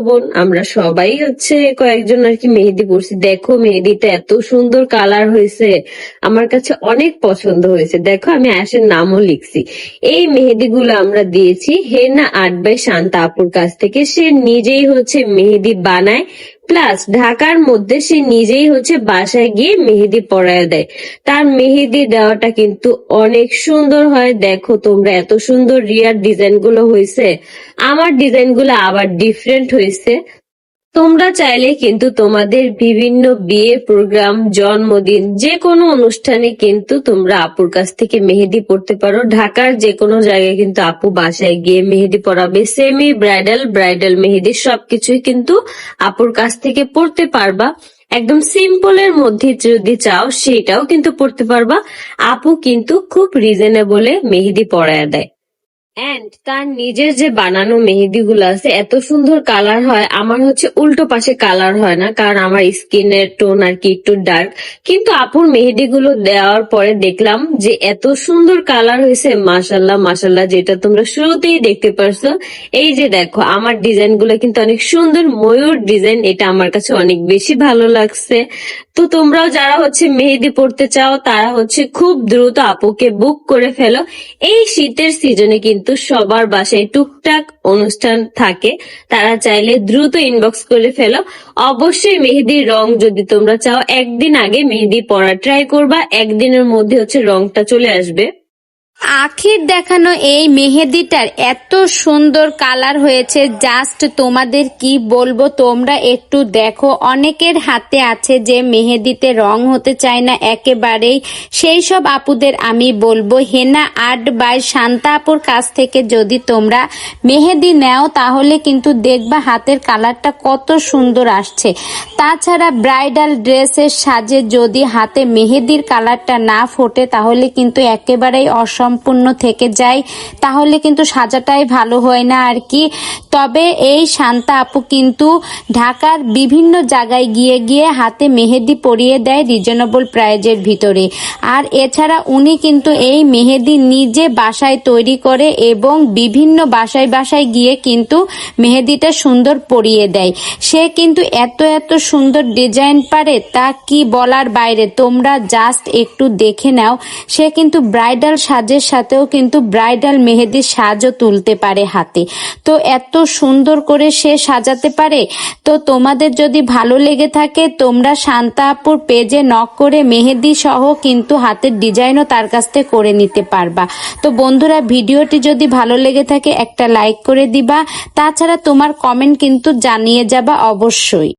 বোন, আমরা সবাই হচ্ছে কয়েকজন আর কি মেহেদি পরছি। দেখো মেহেদিটা এত সুন্দর কালার হয়েছে। আমার কাছে অনেক পছন্দ হয়েছে। দেখো আমি আয়াসের নামও লিখছি। এই মেহেদিগুলো আমরা দিয়েছি হেনা আট বাই শান্তা আপুর কাছ থেকে। সে নিজেই হচ্ছে মেহেদি বানায়। প্লাস ঢাকার মধ্যে সে নিজেই হচ্ছে বাসায় গিয়ে মেহেদি পরায় দেয়। তার মেহেদি দেওয়াটা কিন্তু অনেক সুন্দর হয়। দেখো তোমরা এত সুন্দর রিয়ার ডিজাইনগুলো হয়েছে আমার ডিজাইনগুলো আবার ডিফারেন্ট হয়েছে তোমরা চাইলে কিন্তু তোমাদের বিভিন্ন বিয়ে প্রোগ্রাম, জন্মদিন যে কোনো অনুষ্ঠানে কিন্তু তোমরা আপুর কাছ থেকে মেহেদি পড়তে পারো। ঢাকার যে কোনো জায়গায় কিন্তু আপু বাসায় গিয়ে মেহেদি পড়াবে সেমি ব্রাইডাল ব্রাইডাল মেহেদি সবকিছুই কিন্তু আপুর কাছ থেকে পড়তে পারবা। একদম সিম্পলের মধ্যে যদি চাও, সেটাও কিন্তু পড়তে পারবা। আপু কিন্তু খুব রিজনেবলে মেহেদি পড়ায় দেয়। এন্ড তার নিজের যে বানানো মেহেদি গুলো আছে, এত সুন্দর কালার হয়, আমার হচ্ছে উল্টো পাশে কালার হয় না, কারণ আমার স্কিনের টোন আর কি একটু ডার্ক কিন্তু আপুর মেহেদি গুলো দেওয়ার পরে দেখলাম যে এত সুন্দর কালার হয়েছে মাসাল্লাহ মাসাল্লাহ যেটা তোমরা শুরুতেই দেখতে পারছ। এই যে দেখো, আমার ডিজাইনগুলো কিন্তু অনেক সুন্দর, ময়ূর ডিজাইন এটা আমার কাছে অনেক বেশি ভালো লাগছে। তো তোমরাও যারা হচ্ছে মেহেদি পড়তে চাও, তারা হচ্ছে খুব দ্রুত আপুকে বুক করে ফেলো। এই শীতের সিজনে কিন্তু সবার বাসায় টুকটাক অনুষ্ঠান থাকে। তারা চাইলে দ্রুত ইনবক্স করে ফেলো। অবশ্যই মেহেদির রং যদি তোমরা চাও, একদিন আগে মেহেদি পরা ট্রাই করবা, একদিনের মধ্যে হচ্ছে রংটা চলে আসবে। আখির দেখানো এই মেহেদিটার এত সুন্দর কালার হয়েছে, জাস্ট তোমাদের কি বলব, তোমরা একটু দেখো। অনেকের হাতে আছে যে মেহেদিতে রং হতে চায় না একেবারেই। সেই সব আপুদের আমি বলব, হেনা আর্ট বাই শান্তা আপুর কাছ থেকে যদি তোমরা মেহেদি নেও, তাহলে কিন্তু দেখবা হাতের কালারটা কত সুন্দর আসছে। তাছাড়া ব্রাইডাল ড্রেসের সাজে যদি হাতে মেহেদির কালারটা না ফোটে, তাহলে কিন্তু একেবারেই অসম্পূর্ণ থেকে যায়, তাহলে কিন্তু সাজাটাই ভালো হয় না আর কি। তবে এই শান্তা আপু কিন্তু ঢাকার বিভিন্ন জায়গায় গিয়ে গিয়ে হাতে মেহেদি পরিয়ে দেয় রিজনেবল প্রাইজের ভিতরে। আর এছাড়া উনি কিন্তু এই মেহেদি নিজে বাসায় তৈরি করে এবং বিভিন্ন বাসায় বাসায় গিয়ে কিন্তু মেহেদিটা সুন্দর পরিয়ে দেয়। সে কিন্তু এত এত সুন্দর ডিজাইন পারে, তা কি বলার বাইরে? তোমরা জাস্ট একটু দেখে নাও। সে কিন্তু ব্রাইডাল সাজের সাথেও কিন্তু ব্রাইডাল মেহেদির সাজও তুলতে পারে হাতে। তো এত সুন্দর করে সে সাজাতে পারে, তো তোমাদের যদি ভালো লেগে থাকে, তোমরা শান্তা আপুর পেজে নক করে মেহেদি সহ কিন্তু হাতের ডিজাইনও তার কাছ থেকে করে নিতে পারবা। তো বন্ধুরা, ভিডিওটি যদি ভালো লেগে থাকে, একটা লাইক করে দিবা। তাছাড়া তোমার কমেন্ট কিন্তু জানিয়ে যাবা অবশ্যই।